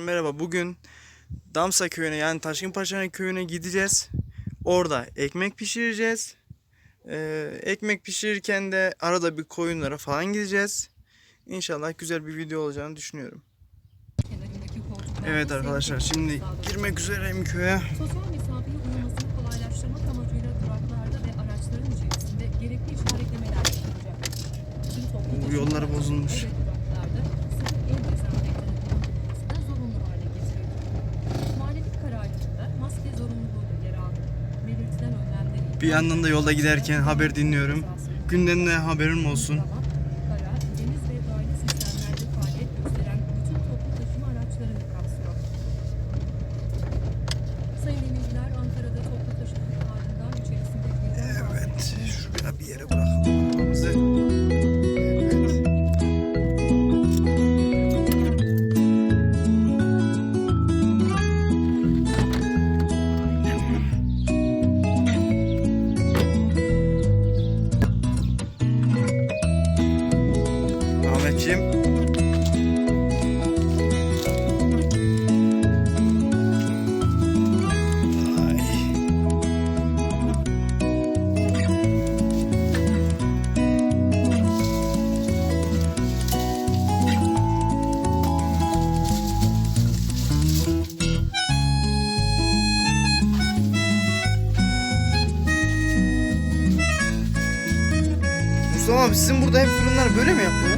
Merhaba bugün Damsa köyüne yani Taşkınpaşa'nın köyüne gideceğiz. Orada ekmek pişireceğiz. Ee, ekmek pişirirken de arada bir koyunlara falan gideceğiz. İnşallah güzel bir video olacağını düşünüyorum. Evet arkadaşlar şimdi girmek üzereyim köye. Sosyal mesafeyi uyulmasını Bir yandan da yolda giderken haber dinliyorum. Günden de haberim olsun. Abi sizin burada hep fırınlar böyle mi yapıyor?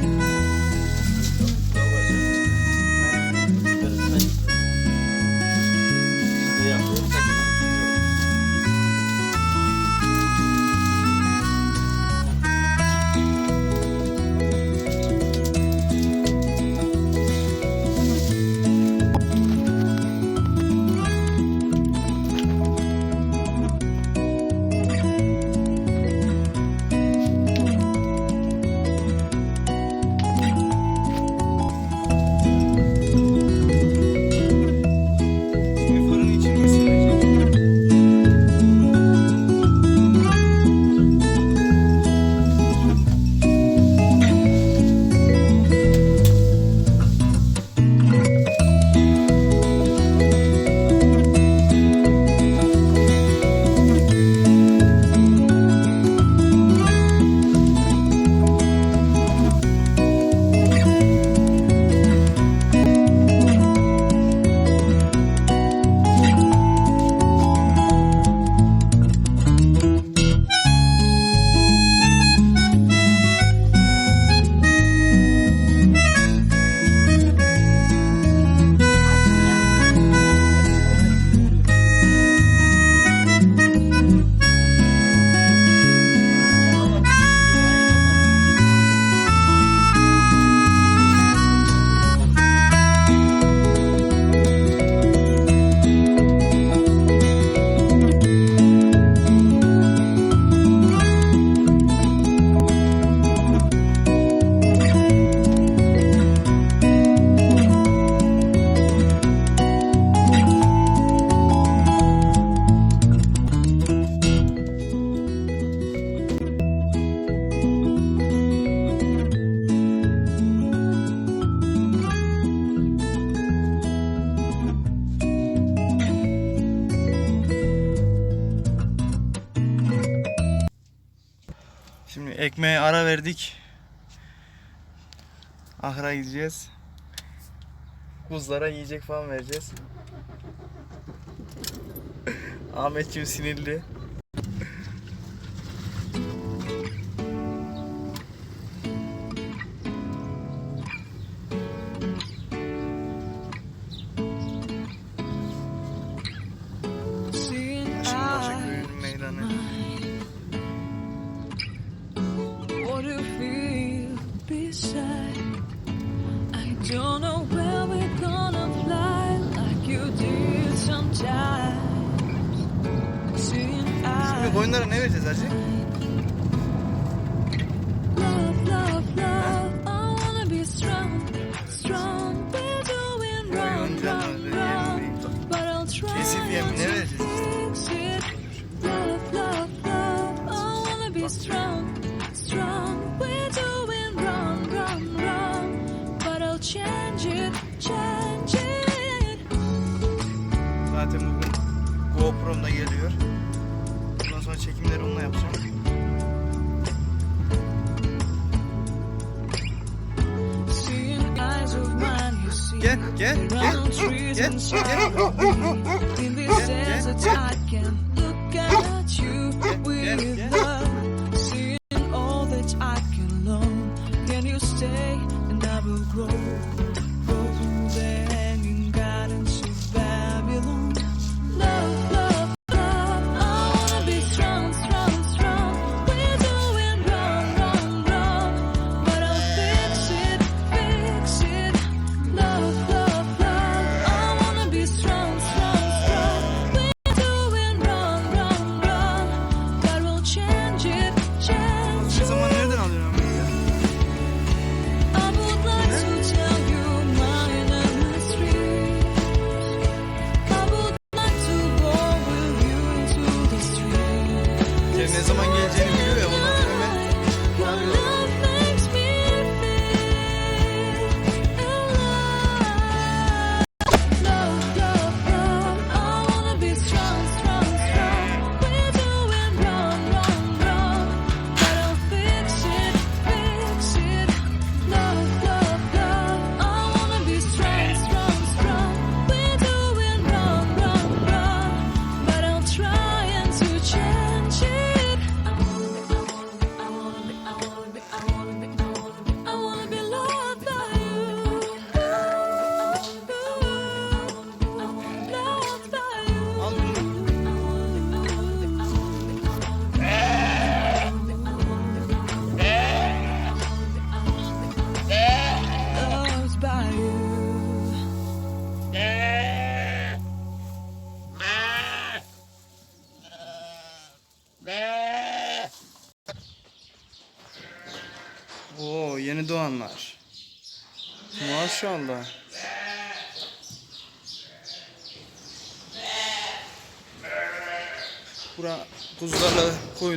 Ekmeğe ara verdik. Ahıra gideceğiz. Kuzlara yiyecek falan vereceğiz. Ahmetciğim sinirli. Bunlara ne vereceğiz hacı? Kesifiyem ne vereceğiz? Zaten bugün GoPro'mda geliyor çekimleri onunla yapacağım. Gel, gel, gel, gel, gel, gel, gel, gel, gel, gel, gel, gel, gel, gel, love.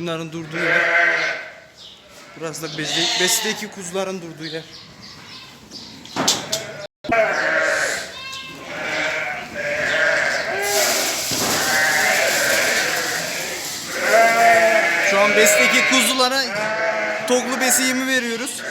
koyunların durduğu yer. Burası da bezdeki, bezdeki kuzuların durduğu yer. Şu an besteki kuzulara toklu besi yemi veriyoruz.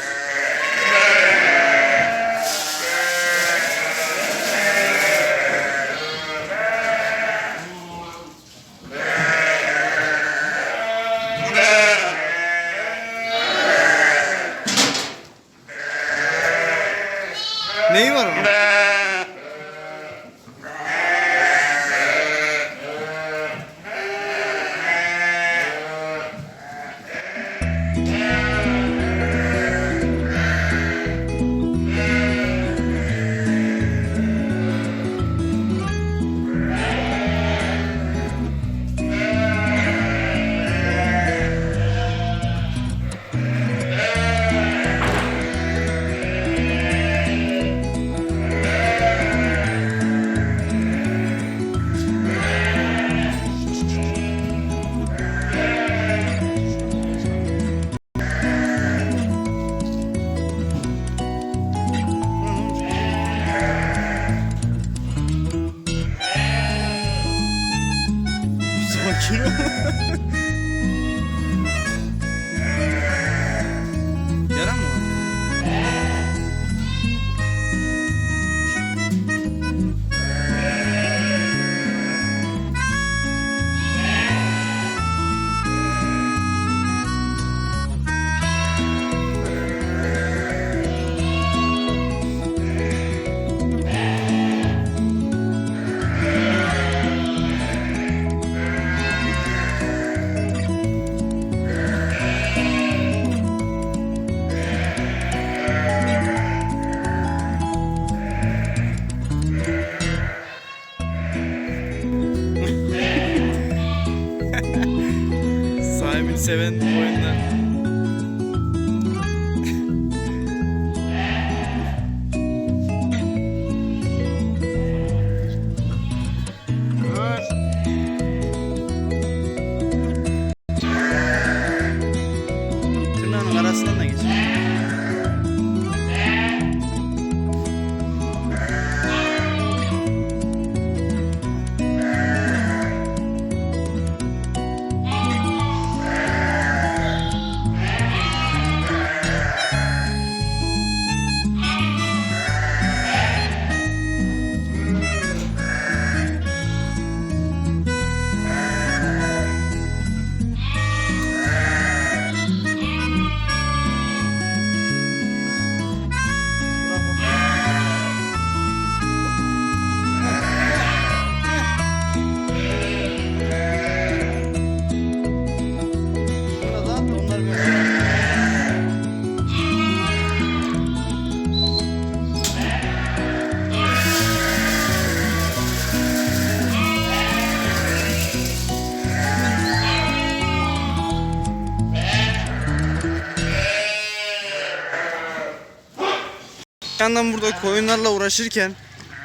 Yandan burada koyunlarla uğraşırken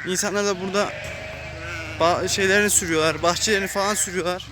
insanlar da burada şeylerini sürüyorlar, bahçelerini falan sürüyorlar.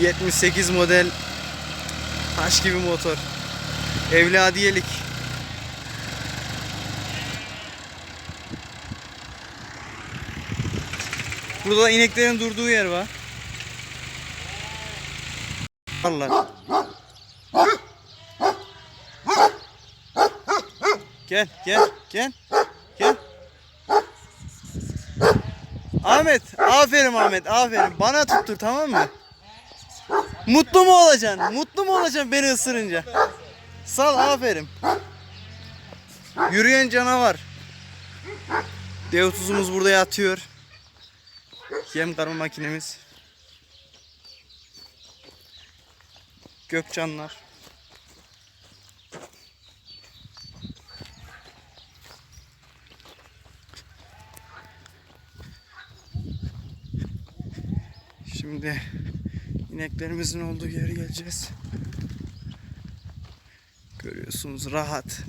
...78 model... ...taş gibi motor... ...evladiyelik... Burada da ineklerin durduğu yer var. Allah. Gel, gel, gel. Gel. Ahmet, aferin Ahmet, aferin. Bana tuttur tamam mı? Mutlu mu olacaksın? Mutlu mu olacaksın beni ısırınca? Sal, aferin. Yürüyen canavar. Dev tuzumuz burada yatıyor. Yem karma makinemiz. Gökcanlar. Şimdi ineklerimizin olduğu yere geleceğiz. Görüyorsunuz rahat.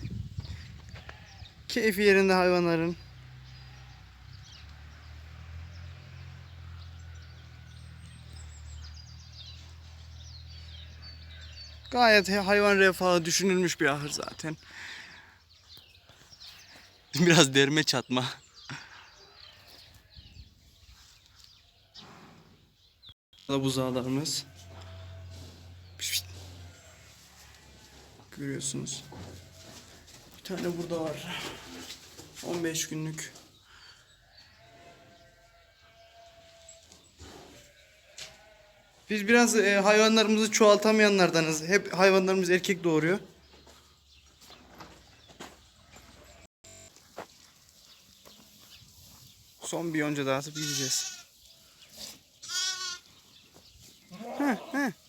Keyfi yerinde hayvanların. Gayet hayvan refahı düşünülmüş bir ahır zaten. Biraz derme çatma. Piş. Görüyorsunuz. Bir tane burada var. 15 günlük. Biz biraz e, hayvanlarımızı çoğaltamayanlardanız. Hep hayvanlarımız erkek doğuruyor. Son bir yonca daha atıp gideceğiz. ah, ah.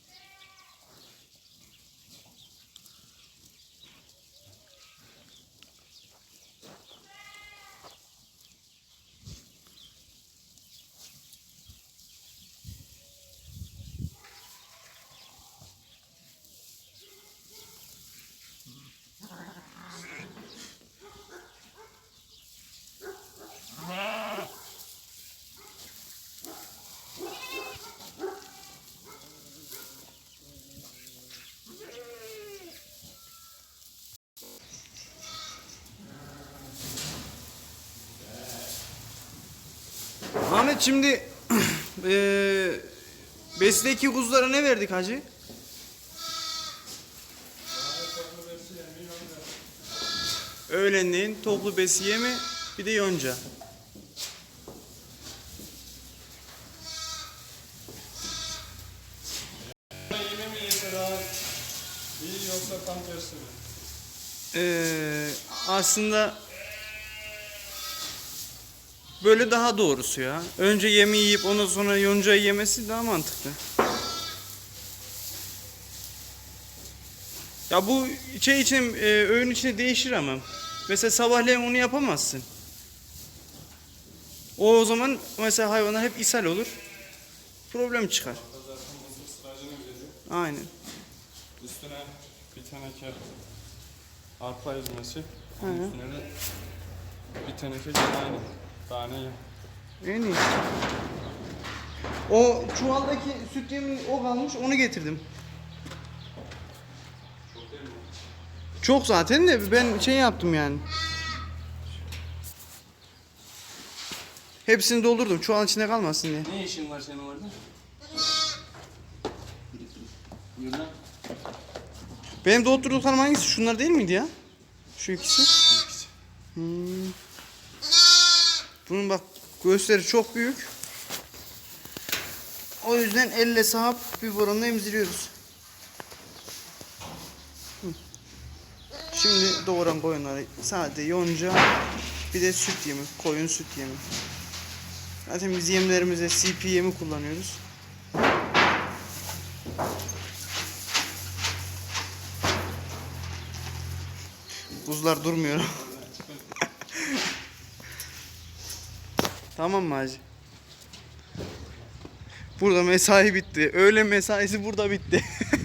Ahmet şimdi eee besideki kuzulara ne verdik hacı? Öğlenleyin toplu besiye mi bir de yonca. Yine mi yese daha yoksa tam tersi mi? Ee, aslında böyle daha doğrusu ya. Önce yemi yiyip ondan sonra yoncayı yemesi daha mantıklı. Ya bu şey için e, öğün içinde değişir ama. Mesela sabahleyin onu yapamazsın. O o zaman mesela hayvanlar hep ishal olur. Problem çıkar. Aynen. Üstüne bir teneke arpa ezmesi. Üstüne de bir teneke aynı. Tane. En iyi. O çuvaldaki süt yemin o kalmış onu getirdim. Çok zaten de ben şey yaptım yani. Hepsini doldurdum çuvalın içinde kalmasın diye. Ne işin var senin orada? Yürü. Benim doldurduklarım hangisi? Şunlar değil miydi ya? Şu ikisi. Hmm. Bunun bak göğüsleri çok büyük. O yüzden elle sahap bir boranla emziriyoruz. Şimdi doğuran koyunları sadece yonca bir de süt yemi, koyun süt yemi. Zaten biz yemlerimizde CP yemi kullanıyoruz. Buzlar durmuyor. tamam mı hacı? Burada mesai bitti. Öğle mesaisi burada bitti.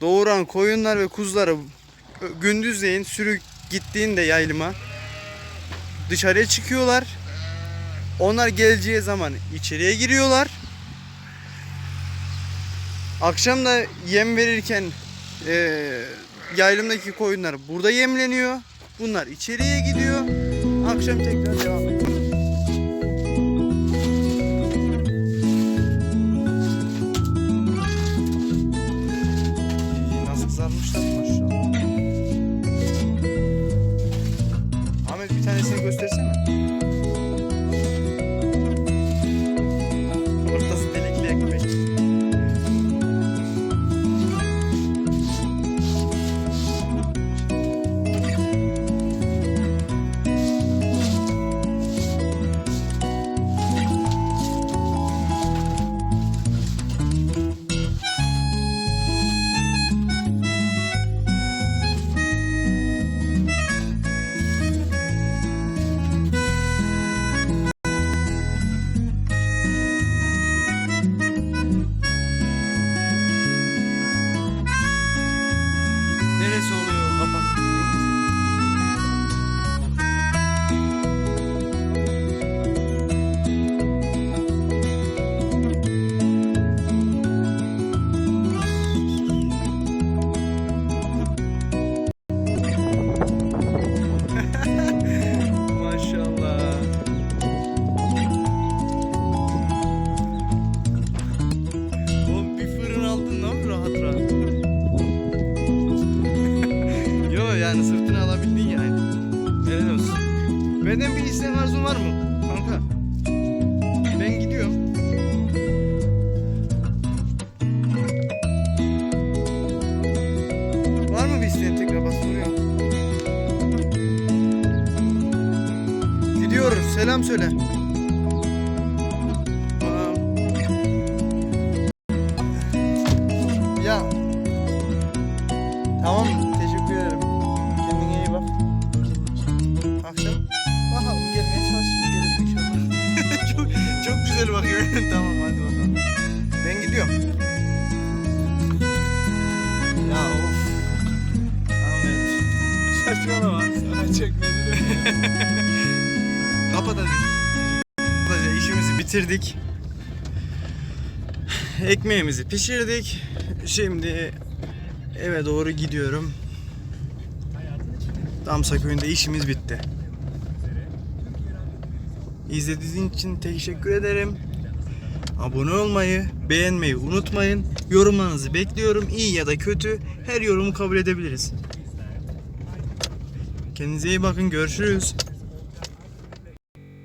Doğuran koyunlar ve kuzuları gündüzleyin sürü gittiğinde yaylıma dışarıya çıkıyorlar. Onlar geleceği zaman içeriye giriyorlar. Akşam da yem verirken eee yaylımdaki koyunlar burada yemleniyor. Bunlar içeriye gidiyor. Akşam tekrar devam Selam söyle. Ya Tamam teşekkür ederim. Kendine iyi bak. Akşam bakalım gelmeye çalışayım gelirim inşallah. çok, çok güzel bakıyor. tamam hadi bakalım. Ben gidiyorum. Ya of. Ahmet. Saçmalama. Sana çekmedi bitirdik. Ekmeğimizi pişirdik. Şimdi eve doğru gidiyorum. Damsa köyünde işimiz bitti. İzlediğiniz için teşekkür ederim. Abone olmayı, beğenmeyi unutmayın. Yorumlarınızı bekliyorum. İyi ya da kötü her yorumu kabul edebiliriz. Kendinize iyi bakın. Görüşürüz.